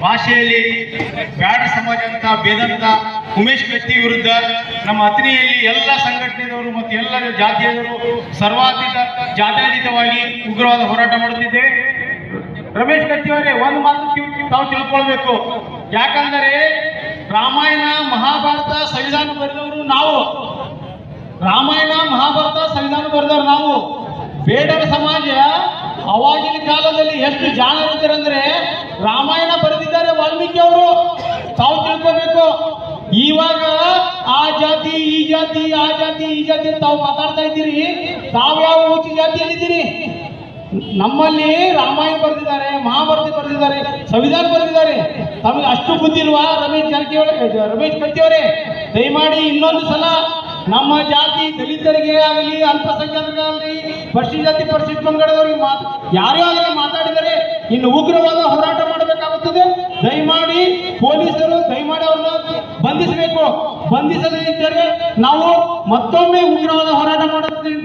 ಭಾಷೆಯಲ್ಲಿ ಬ್ಯಾಡ ಸಮಾಜ ಅಂತ ಬೇದಂತ ಉಮೇಶ್ ಕತ್ತಿ ವಿರುದ್ಧ ನಮ್ಮ ಅತ್ನಿಯಲ್ಲಿ ಎಲ್ಲ ಸಂಘಟನೆದವರು ಮತ್ತು ಎಲ್ಲ ಜಾತಿಯವರು ಸರ್ವಾತೀತ, ಜಾತ್ಯಾತೀತವಾಗಿ ಉಗ್ರವಾದ ಹೋರಾಟ ಮಾಡುತ್ತಿದ್ದೆ. ರಮೇಶ್ ಕತ್ತಿ ಅವರೇ ಒಂದು ಮಾತು ತಾವು ತಿಳ್ಕೊಳ್ಬೇಕು. ಯಾಕಂದರೆ ರಾಮಾಯಣ, ಮಹಾಭಾರತ, ಸಂವಿಧಾನ ಬರೆದವರು ನಾವು. ರಾಮಾಯಣ, ಮಹಾಭಾರತ, ಸಂವಿಧಾನ ಬರೆದವರು ನಾವು. ಬೇಡರ ಸಮಾಜ, ಅವಾಗಿನ ಕಾಲದಲ್ಲಿ ಎಷ್ಟು ರಾಮಾಯಣ ಇವಾಗ ಆ ಜಾತಿ, ಈ ಜಾತಿ, ಆ ಜಾತಿ, ಈ ಜಾತಿ ತಾವು ಮಾತಾಡ್ತಾ ಇದ್ದೀರಿ. ತಾವು ಯಾವ ಜಾತಿ ಜಾತಿಯಲ್ಲಿದ್ದೀರಿ? ನಮ್ಮಲ್ಲಿ ರಾಮಾಯಣ ಬರೆದಿದ್ದಾರೆ, ಮಹಾಭಾರತ ಬರೆದಿದ್ದಾರೆ, ಸಂವಿಧಾನ ಬರೆದಿದ್ದಾರೆ. ತಮಗೆ ಅಷ್ಟು ಬುದ್ಧಿ ಇಲ್ವಾ? ರಮೇಶ್ ಜಾರಕಿಹೊಳಿ ರಮೇಶ್ ಕಟ್ಟಿಯವರೇ ದಯಮಾಡಿ ಇನ್ನೊಂದು ಸಲ ನಮ್ಮ ಜಾತಿ ದಲಿತರಿಗೆ ಆಗಲಿ, ಅಲ್ಪಸಂಖ್ಯಾತರಿಗಾಗಲಿ ಪರಿಶಿಷ್ಟ ಜಾತಿ ಪರಿಶಿಷ್ಟ ಪಂಗಡದವರಿಗೆ ಮಾತು, ಯಾರೇ ಆಗಲಿ ಮಾತಾಡಿದರೆ, ಇನ್ನು ಉಗ್ರವಾದ ಹೋರಾಟ ಮಾಡಬೇಕಾಗುತ್ತದೆ ದಯಮಾಡಿ ಪೊಲೀಸರು ದಯಮಾಡಿ ಅವ್ರನ್ನ ಬಂಧಿಸಬೇಕು. ಬಂಧಿಸದೇ ಇದ್ದರೆ ನಾವು ಮತ್ತೊಮ್ಮೆ ಉಗ್ರವಾದ ಹೋರಾಟ ಮಾಡುತ್ತೆ ಅಂತ ಈ ಸಭೆ